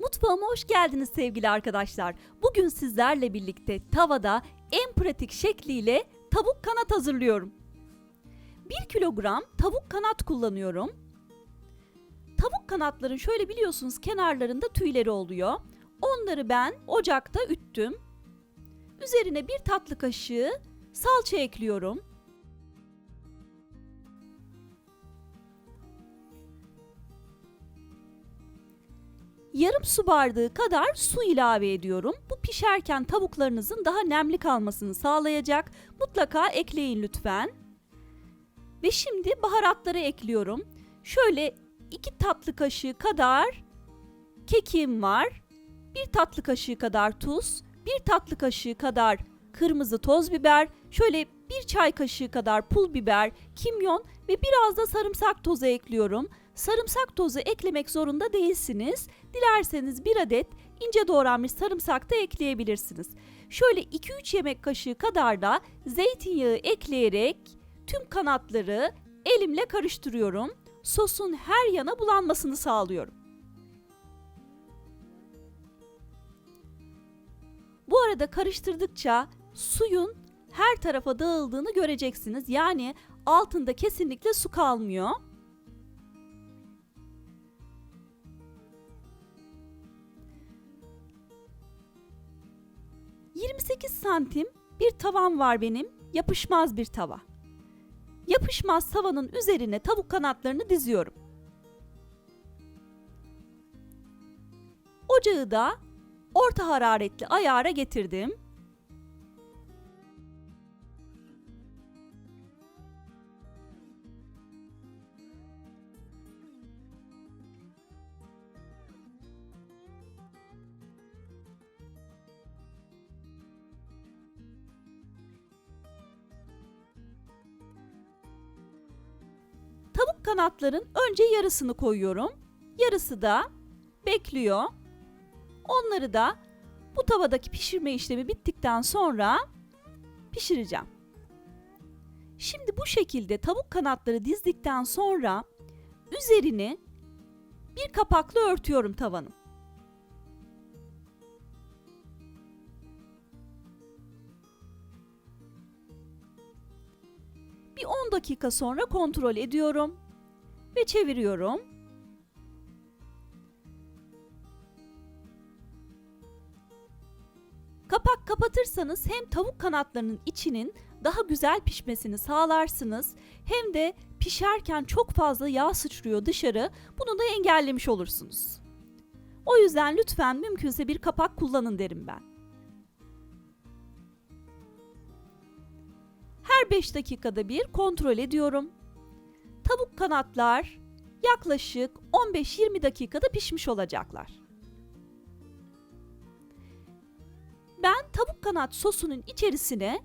Mutfağıma hoş geldiniz sevgili arkadaşlar. Bugün sizlerle birlikte tavada en pratik şekliyle tavuk kanat hazırlıyorum. 1 kilogram tavuk kanat kullanıyorum. Tavuk kanatların şöyle biliyorsunuz kenarlarında tüyleri oluyor. Onları ben ocakta üttüm. Üzerine bir tatlı kaşığı salça ekliyorum. Yarım su bardağı kadar su ilave ediyorum. Bu pişerken tavuklarınızın daha nemli kalmasını sağlayacak. Mutlaka ekleyin lütfen. Ve şimdi baharatları ekliyorum. Şöyle iki tatlı kaşığı kadar kekim var. Bir tatlı kaşığı kadar tuz, bir tatlı kaşığı kadar kırmızı toz biber, şöyle bir çay kaşığı kadar pul biber, kimyon ve biraz da sarımsak tozu ekliyorum. Sarımsak tozu eklemek zorunda değilsiniz. Dilerseniz bir adet ince doğranmış sarımsak da ekleyebilirsiniz. Şöyle 2-3 yemek kaşığı kadar da zeytinyağı ekleyerek tüm kanatları elimle karıştırıyorum. Sosun her yana bulanmasını sağlıyorum. Bu arada karıştırdıkça suyun her tarafa dağıldığını göreceksiniz. Yani altında kesinlikle su kalmıyor. ...28 santim bir tavam var benim. Yapışmaz bir tava. Yapışmaz tavanın üzerine tavuk kanatlarını diziyorum. Ocağı da orta hararetli ayara getirdim. Kanatların önce yarısını koyuyorum. Yarısı da bekliyor. Onları da bu tavadaki pişirme işlemi bittikten sonra pişireceğim. Şimdi bu şekilde tavuk kanatları dizdikten sonra üzerini bir kapakla örtüyorum tavanın. Bir 10 dakika sonra kontrol ediyorum ve çeviriyorum. Kapak kapatırsanız hem tavuk kanatlarının içinin daha güzel pişmesini sağlarsınız hem de pişerken çok fazla yağ sıçrıyor dışarı. Bunu da engellemiş olursunuz. O yüzden lütfen mümkünse bir kapak kullanın derim ben. Her 5 dakikada bir kontrol ediyorum. Tavuk kanatlar yaklaşık 15-20 dakikada pişmiş olacaklar. Ben tavuk kanat sosunun içerisine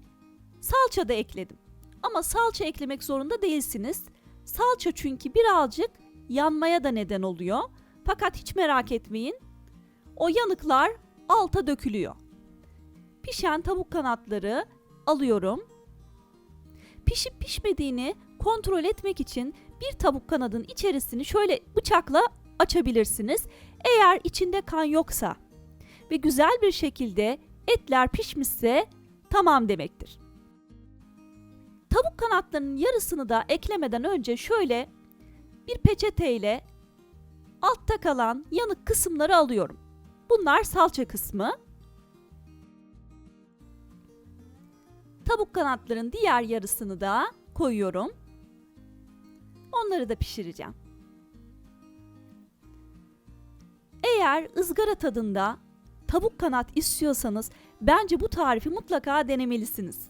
salça da ekledim. Ama salça eklemek zorunda değilsiniz. Salça çünkü birazcık yanmaya da neden oluyor. Fakat hiç merak etmeyin. O yanıklar alta dökülüyor. Pişen tavuk kanatları alıyorum. Pişip pişmediğini kontrol etmek için bir tavuk kanadın içerisini şöyle bıçakla açabilirsiniz. Eğer içinde kan yoksa ve güzel bir şekilde etler pişmişse tamam demektir. Tavuk kanatlarının yarısını da eklemeden önce şöyle bir peçeteyle altta kalan yanık kısımları alıyorum. Bunlar salça kısmı. Tavuk kanatların diğer yarısını da koyuyorum. Onları da pişireceğim. Eğer ızgara tadında tavuk kanat istiyorsanız bence bu tarifi mutlaka denemelisiniz.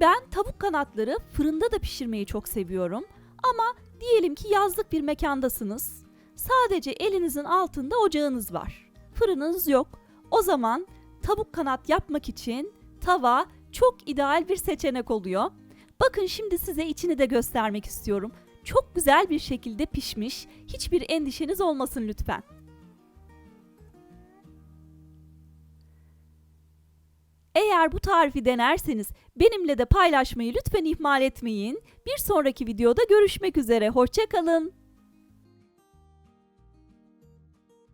Ben tavuk kanatları fırında da pişirmeyi çok seviyorum ama diyelim ki yazlık bir mekandasınız. Sadece elinizin altında ocağınız var. Fırınınız yok. O zaman tavuk kanat yapmak için tava çok ideal bir seçenek oluyor. Bakın şimdi size içini de göstermek istiyorum. Çok güzel bir şekilde pişmiş. Hiçbir endişeniz olmasın lütfen. Eğer bu tarifi denerseniz benimle de paylaşmayı lütfen ihmal etmeyin. Bir sonraki videoda görüşmek üzere. Hoşçakalın.